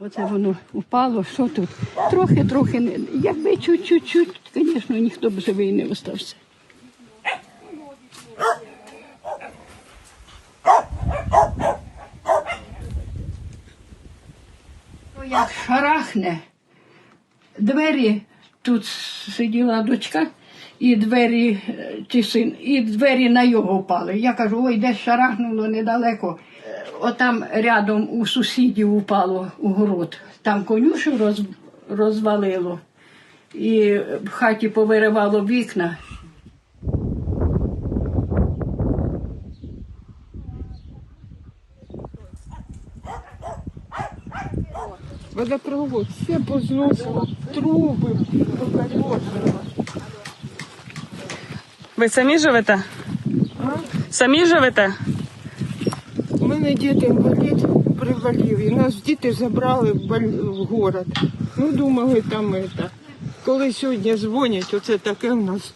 Оце воно упало, що тут? Трохи, трохи не. Якби чуть-чуть, звісно, ніхто б живий не остався. Ну, Як шарахне, двері, тут сиділа дочка, і двері, е, чи син, і двері на його впали. Я кажу, ой, десь шарахнуло недалеко. Отам рядом у сусідів упало у город. Там конюшу роз, розвалило, і в хаті повиривало вікна. Водопровод все позносило, труби покорежено. Ви самі живете? Самі живете? У мене дід інвалід приболів, і нас діти забрали в, боль- в город. Ну, думали, там це. Коли сьогодні дзвонять, оце таке в нас.